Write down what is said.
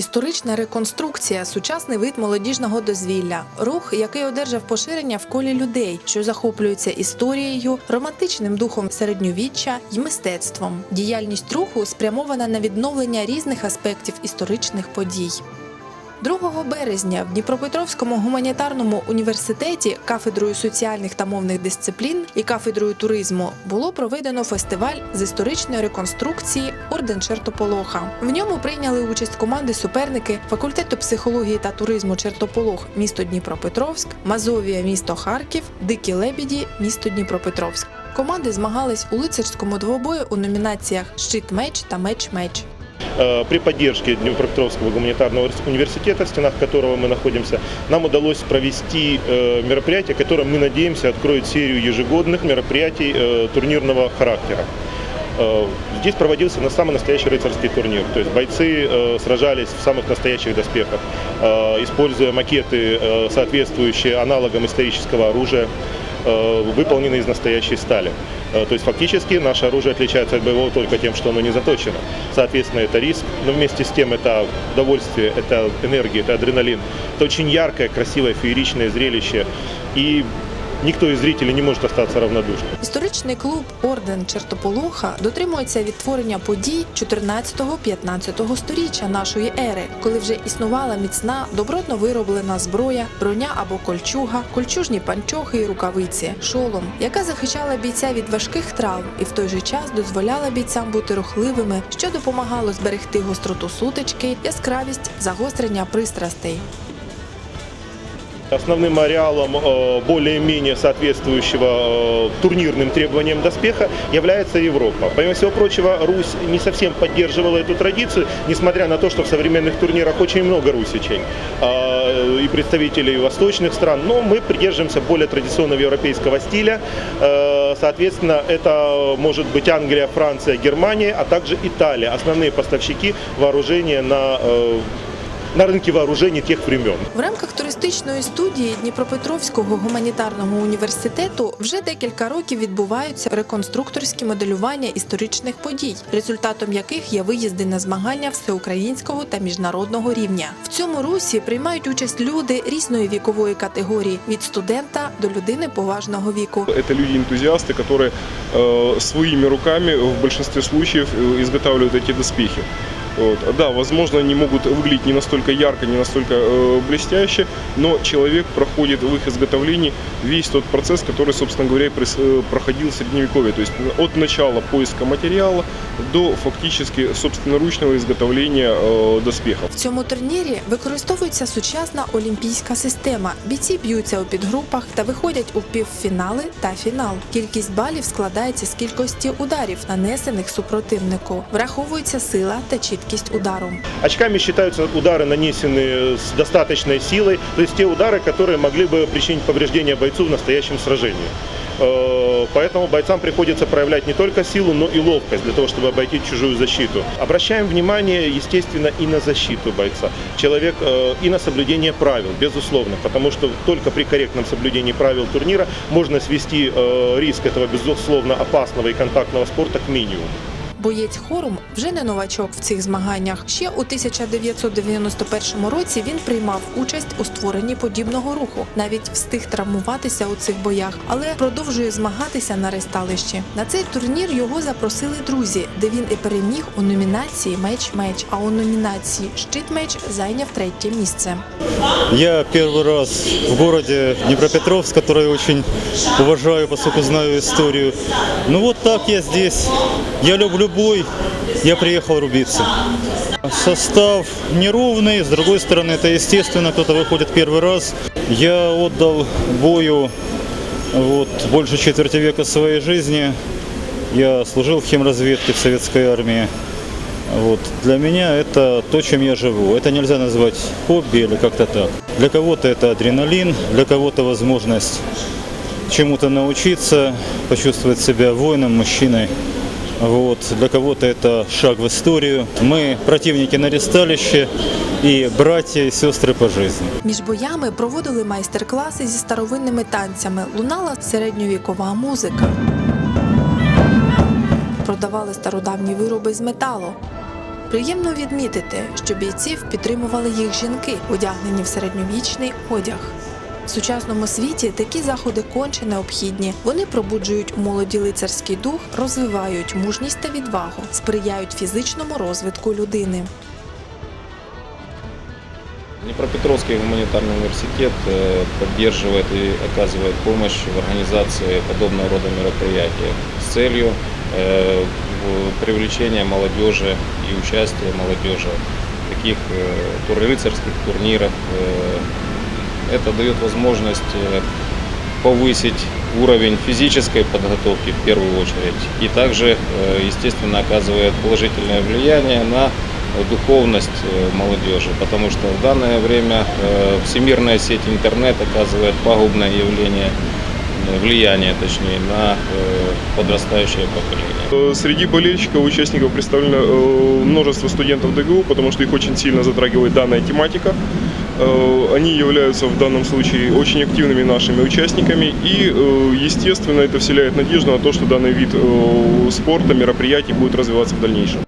Історична реконструкція сучасний вид молодіжного дозвілля, рух, який одержав поширення в колі людей, що захоплюються історією, романтичним духом середньовіччя й мистецтвом. Діяльність руху спрямована на відновлення різних аспектів історичних подій. 2 березня в Дніпропетровському гуманітарному університеті кафедрою соціальних та мовних дисциплін і кафедрою туризму було проведено фестиваль з історичної реконструкції Орден Чертополоха. В ньому прийняли участь команди суперники факультету психології та туризму Чертополох, місто Дніпропетровськ, Мазовія, місто Харків, Дикі Лебіді, місто Дніпропетровськ. Команди змагались у лицарському двобої у номінаціях Щит-меч та меч-меч. Э, При поддержке Днепропетровского гуманитарного университета, в стенах которого мы находимся, нам удалось провести э, мероприятие, которое, мы надеемся, откроет серию ежегодных мероприятий э, турнирного характера. Э, Здесь проводился на самый настоящий рыцарский турнир. То есть бойцы э, сражались в самых настоящих доспехах, э, используя макеты, э, соответствующие аналогам исторического оружия, э, выполненные из настоящей стали. Э, То есть фактически наше оружие отличается от боевого только тем, что оно не заточено. Соответственно, это риск, но вместе с тем это удовольствие, это энергия, это адреналин. Это очень яркое, красивое, фееричное зрелище. И никто из зрителей не может остаться равнодушным. Історичний клуб Орден Чертополоха дотримується відтворення подій 14-15 сторіччя нашої ери, коли вже існувала міцна, добротно вироблена зброя, броня або кольчуга, кольчужні панчохи і рукавиці, шолом, яка захищала бійця від важких травм і в той же час дозволяла бійцям бути рухливими, що допомагало зберегти гостроту сутички, яскравість, загострення пристрастей. Основным ареалом э, более-менее соответствующего э, турнирным требованиям доспеха является Европа. Помимо всего прочего, Русь не совсем поддерживала эту традицию, несмотря на то, что в современных турнирах очень много русичей э, и представителей восточных стран, но мы придерживаемся более традиционного европейского стиля. Соответственно, это может быть Англия, Франция, Германия, а также Италия, основные поставщики вооружения на, на рынке вооружений тех времен. В рамках туристичної студії Дніпропетровського гуманітарного університету вже декілька років відбуваються реконструкторські моделювання історичних подій, результатом яких є виїзди на змагання всеукраїнського та міжнародного рівня. В цьому русі приймають участь люди різної вікової категорії від студента до людини поважного віку. Это люди-энтузиасты, которые э, своими руками в большинстве случаев э, изготавливают эти доспехи. Вот. Да, возможно, они могут выглядеть не настолько ярко, не настолько э, блестяще, но человек проходит в их изготовлении весь тот процесс, который, собственно говоря, и прис- э, проходил в Средневековье. То есть от начала поиска материала до фактически собственноручного изготовления э, доспехов. В цьому турнірі використовується сучасна олімпійська система. Бійці б'ються у підгрупах та виходять у півфінали та фінал. Кількість балів складається з кількості ударів, нанесених супротивнику. Враховується сила та чіткість удару. Очками считаются удары, нанесенные с достаточной силой, то есть те удары, которые могли бы причинить повреждения бойцу в настоящем сражении. Э, Поэтому бойцам приходится проявлять не только силу, но и ловкость для того, чтобы обойти чужую защиту. Обращаем внимание, естественно, и на защиту бойца. Человек э, и на соблюдение правил, безусловно, потому что только при корректном соблюдении правил турнира можно свести э, риск этого, безусловно, опасного и контактного спорта к минимуму. Боєць Хорум вже не новачок в цих змаганнях. Ще у 1991 році він приймав участь у створенні подібного руху. Навіть встиг травмуватися у цих боях, але продовжує змагатися на ресталищі. На цей турнір його запросили друзі, де він і переміг у номінації Меч-меч, а у номінації Щит-меч зайняв третє місце. Я первый раз в городе Днепропетровск, который очень уважаю, поскольку знаю историю. Ну вот так я здесь. Я люблю бой, я приехал рубиться. Состав неровный, с другой стороны, это естественно, кто-то выходит первый раз. Я отдал бою вот, больше четверти века своей жизни. Я служил в химразведке в советской армии. Вот. Для меня это то, чем я живу. Это нельзя назвать хобби или как-то так. Для кого-то это адреналин, для кого-то возможность чему-то научиться, почувствовать себя воином, мужчиной. Вот. Для кого-то это шаг в историю. Мы противники на ресталище и братья и сестры по жизни. Між боями проводили майстер-класи зі старовинними танцями. Лунала середньовікова музика. Продавали стародавні вироби з металу. Приємно відмітити, що бійців підтримували їх жінки, одягнені в середньовічний одяг. В сучасному світі такі заходи конче необхідні. Вони пробуджують у молоді лицарський дух, розвивають мужність та відвагу, сприяють фізичному розвитку людини. Днепропетровский гуманитарный университет э, поддерживает и оказывает помощь в организации подобного рода мероприятий с целью э, в- привлечения молодежи и участия молодежи в таких э, тур- рыцарских турнирах. Это дает возможность э, повысить уровень физической подготовки в первую очередь и также, э, естественно, оказывает положительное влияние на духовность э, молодежи, потому что в данное время всемирная сеть интернет оказывает пагубное явление, влияние точнее, на подрастающее поколение. Среди болельщиков, участников представлено множество студентов ДГУ, потому что их очень сильно затрагивает данная тематика. Э, Они являются в данном случае очень активными нашими участниками и, э, естественно, это вселяет надежду на то, что данный вид э, спорта, мероприятий будет развиваться в дальнейшем.